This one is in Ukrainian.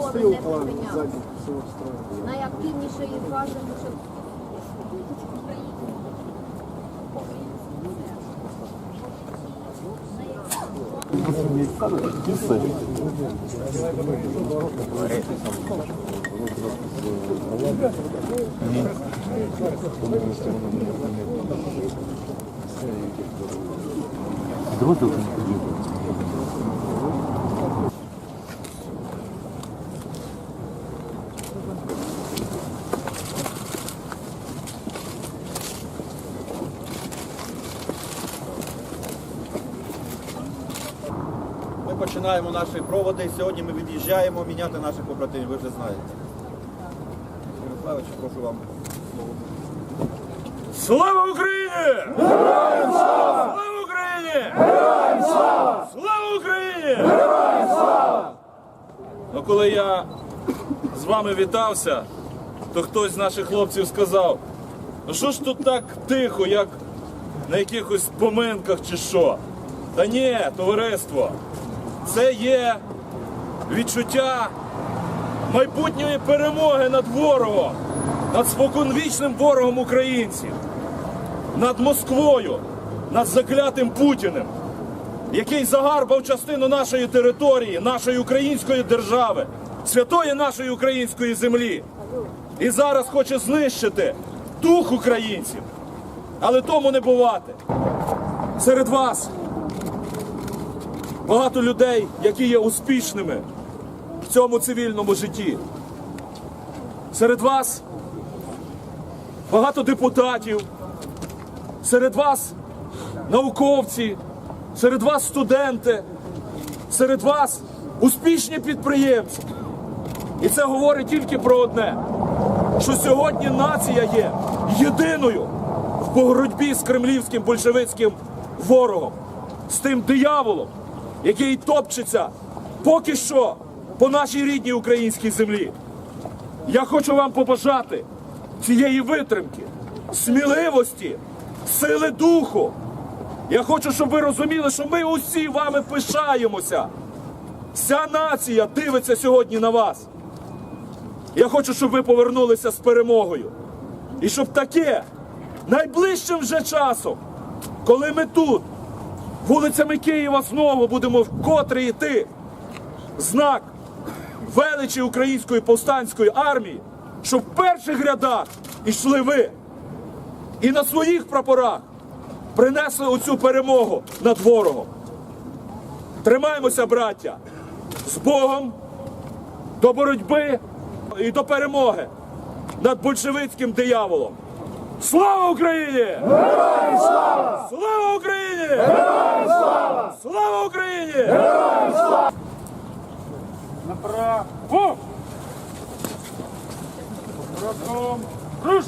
стою не сзади. Найактивнішої фази щоб Ми починаємо наші проводи. Сьогодні ми від'їжджаємо міняти наших побратимів, ви вже знаєте. Ярославович, прошу вам слово. Слава Україні! Героям слава! Слава Україні! Героям слава! Слава Україні! Героям слава! Ну, коли я з вами вітався, то хтось з наших хлопців сказав, ну що ж тут так тихо, як на якихось поминках чи що? Та ні, товариство, це є відчуття майбутньої перемоги над ворогом, над споконвічним ворогом українців, над Москвою, над заклятим Путіним, який загарбав частину нашої території, нашої української держави, святої нашої української землі. І зараз хоче знищити дух українців. Але тому не бувати. Серед вас багато людей, які є успішними в цьому цивільному житті. Серед вас багато депутатів, серед вас науковці, серед вас студенти, серед вас успішні підприємці. І це говорить тільки про одне: що сьогодні нація є єдиною в боротьбі з кремлівським большевицьким ворогом, з тим дияволом, який топчеться поки що по нашій рідній українській землі. Я хочу вам побажати цієї витримки, сміливості, сили духу. Я хочу, щоб ви розуміли, що ми усі вами пишаємося. Вся нація дивиться сьогодні на вас. Я хочу, щоб ви повернулися з перемогою. І щоб таке найближчим вже часом, коли ми тут, вулицями Києва знову будемо вкотре йти, знак величі української повстанської армії, щоб в перших рядах ішли ви і на своїх прапорах принесли оцю перемогу над ворогом. Тримаємося, браття, з Богом до боротьби і до перемоги над большевицьким дияволом. Слава Україні! Героям слава! Слава Україні! Героям! Героям слава! Направо! Разом! Руш!